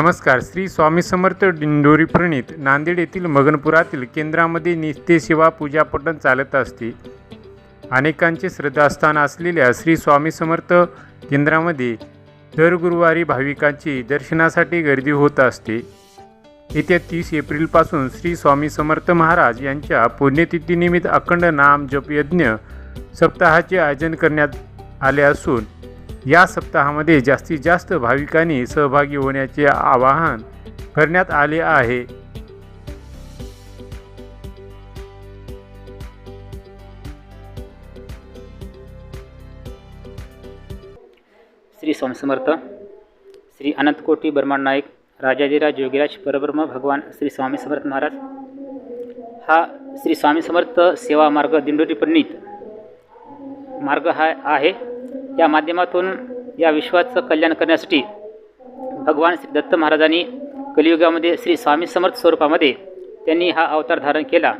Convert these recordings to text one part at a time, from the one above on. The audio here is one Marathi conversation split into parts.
नमस्कार श्री स्वामी समर्थ दिंडोरी प्रणित नांदेड येथील मगनपुरातील केंद्रामध्ये नित्यसेवा पूजापठण चालत असते. अनेकांचे श्रद्धास्थान असलेल्या श्री स्वामी समर्थ केंद्रामध्ये दर गुरुवारी भाविकांची दर्शनासाठी गर्दी होत असते. येत्या तीस एप्रिलपासून श्री स्वामी समर्थ महाराज यांच्या पुण्यतिथीनिमित्त अखंड नाम जप यज्ञ सप्ताहाचे आयोजन करण्यात आले असून या सप्ताहामध्ये जास्तीत जास्त भाविकांनी सहभागी होण्याचे आवाहन करण्यात आले आहे. श्री स्वामी समर्थ श्री अनंतकोटी बर्माण नाईक राजाधिराज योगीराज परब्रह्म भगवान श्री स्वामी समर्थ महाराज. हा श्री स्वामी समर्थ सेवा मार्ग दिंडोरी पंडित मार्ग हा आहे. या माध्यमातून या विश्वाचं कल्याण करण्यासाठी भगवान श्री दत्त महाराजांनी कलियुगामध्ये श्री स्वामी समर्थ स्वरूपामध्ये त्यांनी हा अवतार धारण केला.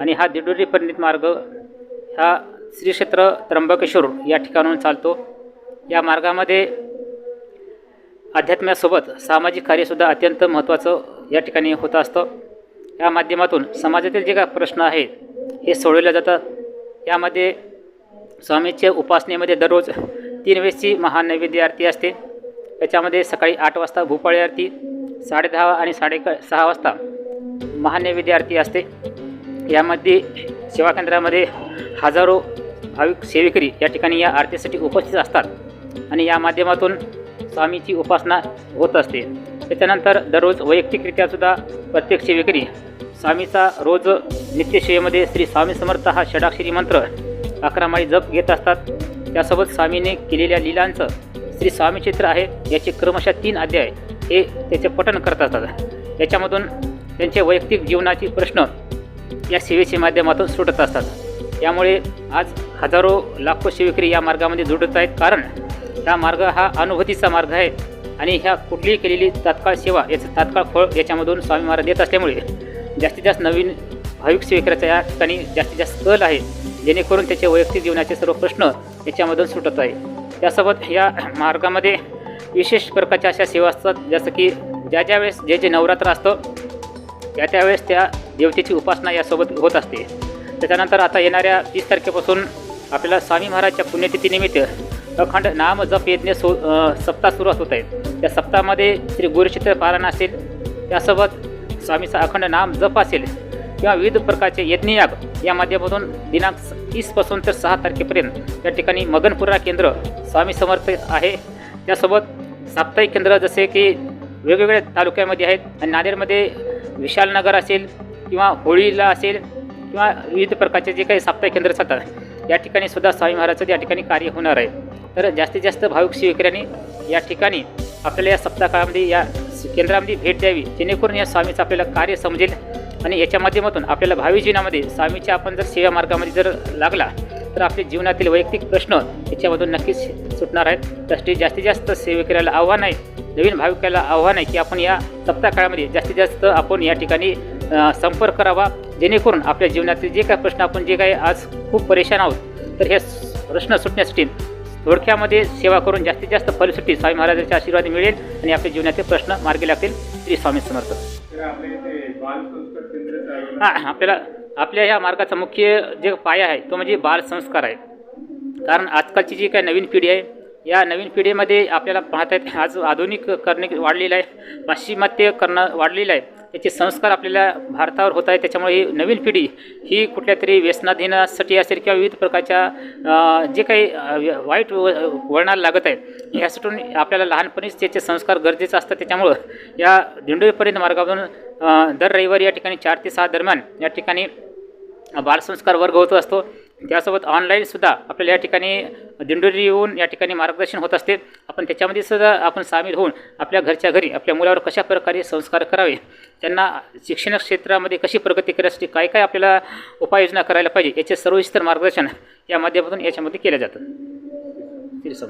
आणि हा दिडोरी पंडित मार्ग हा श्री क्षेत्र त्र्यंबकेश्वर या ठिकाणाहून चालतो. या मार्गामध्ये अध्यात्म्यासोबत सामाजिक कार्यसुद्धा अत्यंत महत्त्वाचं या ठिकाणी होत असतं. या माध्यमातून समाजातील जे काय प्रश्न आहेत हे सोडवले जातात. यामध्ये स्वामीच्या उपासनेमध्ये दररोज तीन वेळेसची महानैवेद्य आरती असते. त्याच्यामध्ये सकाळी आठ वाजता भूपाळी आरती साडेदहा आणि साडे सहा वाजता महानैवेद्य आरती असते. यामध्ये सेवा केंद्रामध्ये हजारो भाविक सेवेकरी या ठिकाणी या आरतीसाठी उपस्थित असतात आणि या माध्यमातून स्वामीची उपासना होत असते. त्याच्यानंतर दररोज वैयक्तिकरित्यासुद्धा प्रत्येक सेवेकरी स्वामीचा रोज नित्यसेवेमध्ये श्री स्वामी समर्थ हा षडाक्षरी मंत्र अकरा माळी जप घेत असतात. त्यासोबत स्वामीने केलेल्या लीलांचं श्री स्वामी चित्र आहे याचे क्रमशः तीन अध्याय हे त्याचे पठण करत असतात. याच्यामधून त्यांचे वैयक्तिक जीवनाचे प्रश्न या सेवेच्या माध्यमातून सुटत असतात. यामुळे आज हजारो लाखो सेवेकरी या मार्गामध्ये जुडत आहेत. कारण हा मार्ग हा अनुभूतीचा मार्ग आहे आणि ह्या कुठलीही केलेली तात्काळ सेवा याचं तात्काळ फळ याच्यामधून स्वामी महाराज देत असल्यामुळे जास्तीत जास्त नवीन भाविक सेवेकऱ्याचा या ठिकाणी जास्तीत जास्त कल आहे. जेणेकरून त्याचे वैयक्तिक जीवनाचे सर्व प्रश्न याच्यामधून सुटत आहे. त्यासोबत या मार्गामध्ये विशेष प्रकारच्या अशा सेवा असतात जसं की ज्या ज्या वेळेस जे जे नवरात्र असतं त्या त्यावेळेस त्या देवतेची उपासना यासोबत होत असते. त्याच्यानंतर आता येणाऱ्या तीस तारखेपासून आपल्याला स्वामी महाराजच्या पुण्यतिथीनिमित्त अखंड नाम जप यज्ञ सो सप्ताह सुरू होत आहेत. त्या सप्ताहामध्ये श्री गुरुचित्र पारायण असेल त्यासोबत स्वामीचा अखंड नाम जप असेल किंवा विविध प्रकारचे यज्ञयाग या माध्यमातून दिनांक तीसपासून तर सहा तारखेपर्यंत या ठिकाणी मगनपुरा केंद्र स्वामी समर्थ आहे. त्यासोबत साप्ताहिक केंद्र जसे की वेगवेगळ्या तालुक्यामध्ये आहेत आणि नांदेडमध्ये विशालनगर असेल किंवा होळीला असेल किंवा विविध प्रकारचे जे काही साप्ताहिक केंद्र चालतात या ठिकाणी सुद्धा स्वामी महाराजाचं या ठिकाणी कार्य होणार आहे. तर जास्तीत जास्त भाविक शिवकऱ्यांनी या ठिकाणी आपल्याला या सप्ताह काळामध्ये या केंद्रामध्ये भेट द्यावी जेणेकरून या स्वामीचं आपल्याला कार्य समजेल. आणि याच्या माध्यमातून आपल्याला भावी जीवनामध्ये स्वामीच्या आपण जर सेवा मार्गामध्ये जर लागला तर आपले जीवनातील वैयक्तिक प्रश्न याच्यामधून नक्कीच सुटणार आहेत. त्यासाठी जास्तीत जास्त सेवेकऱ्याला आव्हान आहे नवीन भाविकाला आव्हान आहे की आपण या सप्ताह काळामध्ये जास्तीत जास्त आपण या ठिकाणी संपर्क करावा जेणेकरून आपल्या जीवनातील जे काही प्रश्न आपण जे काही आज खूप परेशान आहोत तर हे प्रश्न सुटण्यासाठी थोडक्यामध्ये सेवा करून जास्तीत जास्त फलसुट्टी स्वामी महाराजांचे आशीर्वाद मिळेल आणि आपल्या जीवनातील प्रश्न मार्गी लागतील. श्री स्वामी समर्थ. हां आपल्याला आपल्या ह्या मार्गाचा मुख्य जे पाया आहे तो म्हणजे बालसंस्कार आहे. कारण आजकालची जी काय नवीन पिढी आहे या नवीन पिढीमध्ये आपल्याला पाहता येत आज आधुनिक करणे वाढलेलं आहे पाश्चिमात्य करणं वाढलेलं आहे. त्याचे संस्कार आपल्याला भारतावर होत आहे त्याच्यामुळे ही नवीन पिढी ही कुठल्या तरी व्यसनाधीनासाठी असेल किंवा विविध प्रकारच्या जे काही वाईट व- वळणाला लागत आहे यासाठी आपल्याला लहानपणीच त्याचे संस्कार गरजेचं असतं त्याच्यामुळं या दिंडोरीपर्यंत मार्गावरून दर रविवारी या ठिकाणी चार ते सहा दरम्यान या ठिकाणी बालसंस्कार वर्ग होत असतो. त्यासोबत ऑनलाईनसुद्धा आपल्याला या ठिकाणी दिंडोरी येऊन या ठिकाणी मार्गदर्शन होत असते. आपण त्याच्यामध्ये सुद्धा आपण सामील होऊन आपल्या घरच्या घरी आपल्या मुलावर कशा प्रकारे संस्कार करावे त्यांना शिक्षण क्षेत्रामध्ये कशी प्रगती करण्यासाठी काय काय आपल्याला उपाययोजना करायला पाहिजे याचे सर्वविस्तर मार्गदर्शन या माध्यमातून याच्यामध्ये केलं जातं. तिरसम